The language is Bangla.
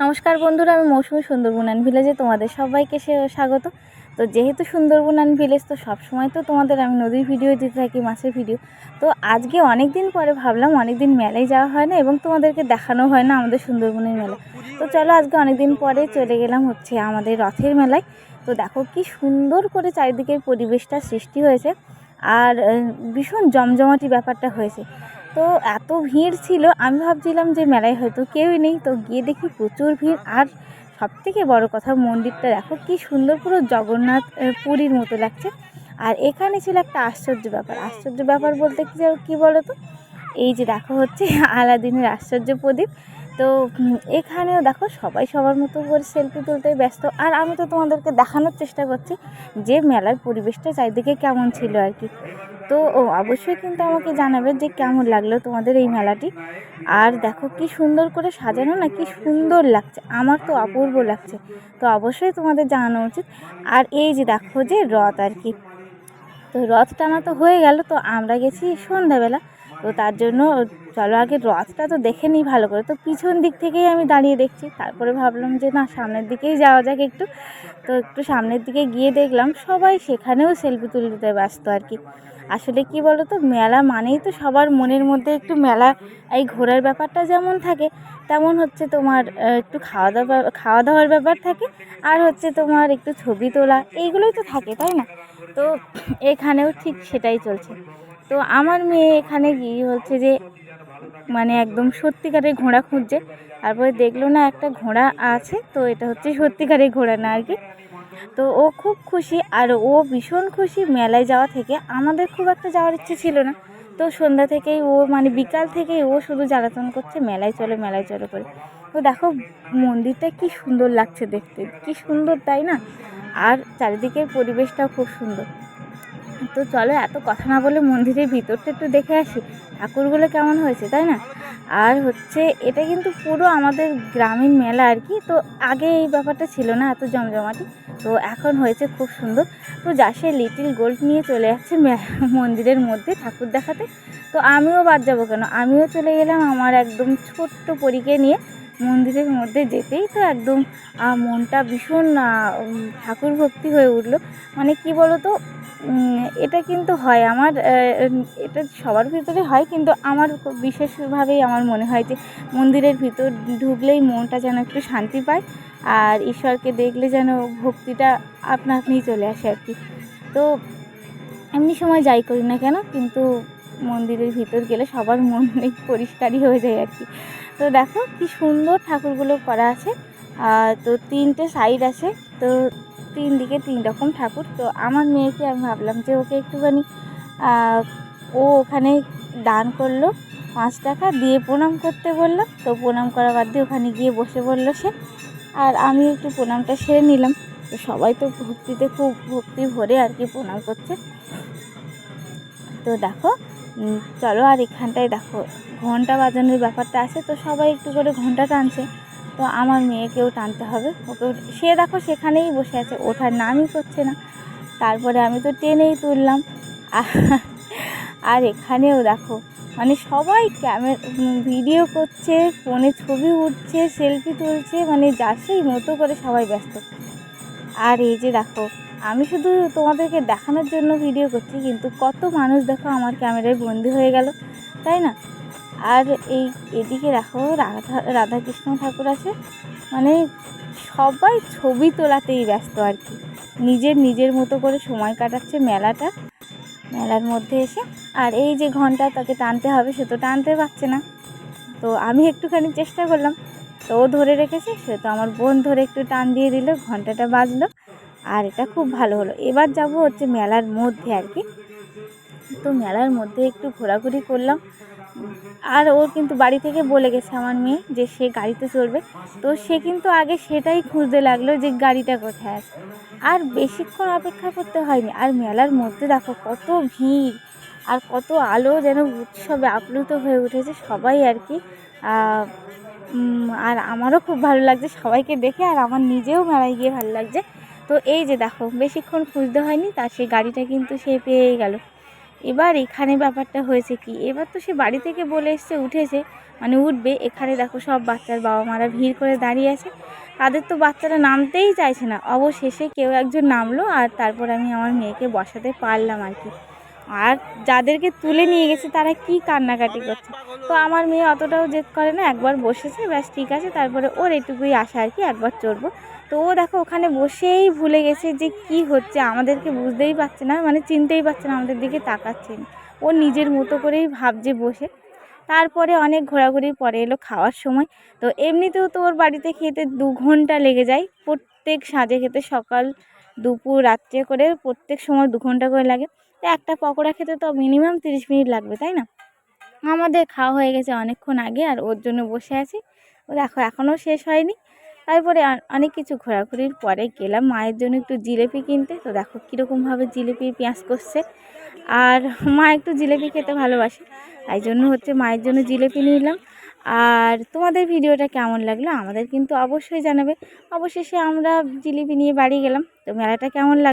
নমস্কার বন্ধুরা, আমি মৌসুমি সুন্দরবনান ভিলেজে তোমাদের সবাইকে সে- স্বাগত। তো যেহেতু সুন্দরবনান ভিলেজ তো সবসময় তো তোমাদের আমি নদীর ভিডিও দিতে থাকি, মাছের ভিডিও তো আজকে অনেক দিন পরে ভাবলাম অনেক দিন মেলায় যাওয়া হয় না এবং তোমাদেরকে দেখানো হয় না আমাদের সুন্দরবনের মেলা। তো চলো আজকে অনেক দিন পরে চলে গেলাম হচ্ছে আমাদের রথের মেলায়। তো দেখো কি সুন্দর করে চারিদিকের পরিবেশটা সৃষ্টি হয়েছে। আর ভীষণ জমজমাটি ব্যাপারটা হয়েছে। তো এত ভিড় ছিল, আমি ভাবছিলাম যে মেলায় হয়তো কেউই নেই। তো গিয়ে দেখি প্রচুর ভিড়। আর সব থেকে বড় কথা মন্দিরটা দেখো, কি সুন্দর পুরো জগন্নাথ পুরীর মতো লাগছে। আর এখানে ছিল একটা আশ্চর্য ব্যাপার। আশ্চর্য ব্যাপার বলতে কি বলতো কি বলো তো এই যে দেখো হচ্ছে আলাদিনের আশ্চর্য প্রদীপ। তো এখানেও দেখো সবাই সবার মতো করে সেলফি তুলতে ব্যস্ত। আর আমি তো তোমাদেরকে দেখানোর চেষ্টা করছি যে মেলার পরিবেশটা চারিদিকে কেমন ছিল আর কি। তো, ও, অবশ্যই কিন্তু আমাকে জানাবে যে কেমন লাগল তোমাদের এই মেলাটি। আর দেখো কি সুন্দর করে সাজানো না, কি সুন্দর লাগছে। আমার তো অপূর্ব লাগছে। তো, অবশ্যই তোমাদের জানানো উচিত। আর এই যে দেখো যে রথ আর কি। তো, রথ টানা তো হয়ে গেল, তো আমরা গেছি সন্ধ্যাবেলা। তো তার জন্য চলো আগে রথটা তো দেখে নিই ভালো করে। তো পিছন দিক থেকেই আমি দাঁড়িয়ে দেখছি। তারপরে ভাবলাম যে না, সামনের দিকেই যাওয়া যাক একটু। তো একটু সামনের দিকে গিয়ে দেখলাম সবাই সেখানেও সেলফি তুলতে ব্যস্ত আর কি। আসলে কি বলো তো মেলা মানেই তো সবার মনের মধ্যে একটু মেলা। এই ঘোরার ব্যাপারটা যেমন থাকে, তেমন হচ্ছে তোমার একটু খাওয়া দাওয়া খাওয়া দাওয়ার ব্যাপার থাকে। আর হচ্ছে তোমার একটু ছবি তোলা, এইগুলোই তো থাকে, তাই না? তো এখানেও ঠিক সেটাই চলছে। তো আমার মেয়ে এখানে গিয়ে হচ্ছে যে মানে একদম সত্যিকারের ঘোড়া খুঁজছে। তারপরে দেখল না একটা ঘোড়া আছে, তো এটা হচ্ছে সত্যিকারের ঘোড়া না আর কি। তো ও খুব খুশি আর ও ভীষণ খুশি মেলায় যাওয়া থেকে। আমাদের খুব একটা যাওয়ার ইচ্ছে ছিল না। তো সন্ধ্যা থেকেই ও মানে বিকাল থেকেই ও শুধু জ্বালাতন করছে, মেলায় চলো মেলায় চলো করে। তো দেখো মন্দিরটা কি সুন্দর লাগছে দেখতে। কি সুন্দর, তাই না? আর চারিদিকের পরিবেশটাও খুব সুন্দর। তো চলো এত কথা না বলে মন্দিরের ভিতরটা একটু দেখে আসি। ঠাকুরগুলো কেমন হয়েছে, তাই না? আর হচ্ছে, এটা কিন্তু পুরো আমাদের গ্রামীণ মেলা আর কি। তো আগে এই ব্যাপারটা ছিল না, এত জমজমাটি। তো এখন হয়েছে খুব সুন্দর। তো যা সে লিটিল গোল্ড নিয়ে চলে যাচ্ছে মন্দিরের মধ্যে ঠাকুর দেখাতে। তো আমিও বাদ যাব কেন? আমিও চলে গেলাম আমার একদম ছোট্ট পরীকে নিয়ে মন্দিরের মধ্যে যেতেই তো একদম মনটা ভীষণ ঠাকুর ভক্তি হয়ে উঠল। মানে কি বলো তো এটা কিন্তু হয়। আমার এটা সবার ভিতরে হয়, কিন্তু আমার বিশেষভাবেই আমার মনে হয় যে মন্দিরের ভিতর ঢুকলেই মনটা যেন একটু শান্তি পায়, আর ঈশ্বরকে দেখলে যেন ভক্তিটা আপনা আপনিই চলে আসে আর কি। তো এমনি সময় যাই করি না কেন, কিন্তু মন্দিরের ভিতর গেলে সবার মন এই পরিষ্কারই হয়ে যায় আর কি। তো দেখো কি সুন্দর ঠাকুরগুলো করা আছে তো তিনটে সাইড আছে, তো তিন দিকে তিন রকম ঠাকুর। তো আমার মেয়েকে আমি ভাবলাম যে ওকে একটুখানি ও ওখানে দান করল পাঁচ টাকা, দিয়ে প্রণাম করতে বললাম তো প্রণাম করা বাদ দিয়ে ওখানে গিয়ে বসে বলল সে। আর আমি একটু প্রণামটা সেরে নিলাম। তো সবাই তো ভক্তিতে খুব ভক্তি ভরে আর কি প্রণাম করছে। তো দেখো চলো আর এখানটায় দেখো, ঘণ্টা বাজানোর ব্যাপারটা আছে। তো সবাই একটু করে ঘণ্টা টানছে। তো আমার মেয়েকেও টানতে হবে। ওকে সে দেখো সেখানেই বসে আছে, ওঠার নামই করছে না। তারপরে আমি তো টেনেই তুললাম। আর- এখানেও দেখো মানে সবাই ক্যামেরা ভিডিও করছে, ফোনে ছবি উঠছে, সেলফি তুলছে মানে যার সেই মতো করে সবাই ব্যস্ত। আর এই যে দেখো, আমি শুধু তোমাদেরকে দেখানোর জন্য ভিডিও করছি, কিন্তু কত মানুষ দেখো আমার ক্যামেরায় বন্দি হয়ে গেল, তাই না? আর এই এদিকে দেখো, রাধা, রাধাকৃষ্ণ ঠাকুর আছে। মানে সবাই ছবি তোলাতেই ব্যস্ত আর কি। নিজের নিজের মতো করে সময় কাটাচ্ছে মেলাটা, মেলার মধ্যে এসে। আর এই যে ঘণ্টা তাকে টানতে হবে, সে তো টানতে পারছে না। তো আমি একটুখানি চেষ্টা করলাম, তো ও ধরে রেখেছে, সে তো আমার বোন ধরে একটু টান দিয়ে দিল, ঘন্টাটা বাজলো, আর এটা খুব ভালো হলো। এবার যাব হচ্ছে মেলার মধ্যে আর কি। তো মেলার মধ্যে একটু ঘোরাঘুরি করলাম আর ও কিন্তু বাড়ি থেকে বলে গেছে আমার মেয়ে যে সে গাড়িতে চড়বে। তো সে কিন্তু আগে সেটাই খুঁজতে লাগল যে গাড়িটা কোথায় আছে। আর বেশিক্ষণ অপেক্ষা করতে হয়নি। আর মেলার মধ্যে দেখো কত ভিড় আর কত আলো যেন উৎসবে আপ্লুত হয়ে উঠেছে সবাই আর কি। আর আমারও খুব ভালো লাগছে সবাইকে দেখে আর আমার নিজেও মেলায় গিয়ে ভালো লাগছে। তো এই যে দেখো, বেশিক্ষণ খুঁজতে হয়নি তার সেই গাড়িটা কিন্তু সে পেয়ে গেল। এবার এখানে ব্যাপারটা হয়েছে কি? এবার তো সে বাড়ি থেকে বলে এসছে, উঠেছে। মানে উঠবে, এখানে দেখো সব বাচ্চার বাবা মারা ভিড় করে দাঁড়িয়ে আছে। তাদের তো বাচ্চারা নামতেই চাইছে না। অবশেষে কেউ একজন নামলো আর তারপর আমি আমার মেয়েকে বসাতে পারলাম আর কি। আর যাদেরকে তুলে নিয়ে গেছে, তারা কি কান্নাকাটি করছে? তো আমার মেয়ে অতটাও জেদ করে না, একবার বসেছে, ব্যাস ঠিক আছে, তারপরে ওর এটুকুই আশা আর কি, একবার চড়বো। তো ও দেখো, ওখানে বসেই ভুলে গেছে যে কি হচ্ছে, আমাদেরকে বুঝতেই পারছে না মানে চিনতেই পারছে না, আমাদের দিকে তাকাচ্ছে না। ও নিজের মতো করেই ভাবছে বসে। তারপরে অনেক ঘোরাঘুরির পরে এলো খাওয়ার সময়। তো এমনিতেও তো ওর বাড়িতে খেতে দু ঘণ্টা লেগে যায়, প্রত্যেক সাজে খেতে সকাল, দুপুর, রাত্রে করে প্রত্যেক সময় দু ঘণ্টা করে লাগে। তো একটা পকোড়া খেতে তো মিনিমাম তিরিশ মিনিট লাগবে, তাই না? আমাদের খাওয়া হয়ে গেছে অনেকক্ষণ আগে আর ওর জন্য বসে আছি। ও দেখো এখনও শেষ হয়নি। তারপরে অনেক কিছু ঘোরাঘুরির পরে গেলাম। মায়ের জন্য একটু জিলেপি কিনতে। তো দেখো কীরকমভাবে জিলেপি, পেঁয়াজ করছে আর মা একটু জিলেপি খেতে ভালোবাসে। তাই জন্য হচ্ছে মায়ের জন্য জিলেপি নিলাম। আর তোমাদের ভিডিওটা কেমন লাগল আমাদের কিন্তু অবশ্যই জানাবে। অবশেষে আমরা জিলিপি নিয়ে বাড়ি গেলাম। তো মেলাটা কেমন লাগ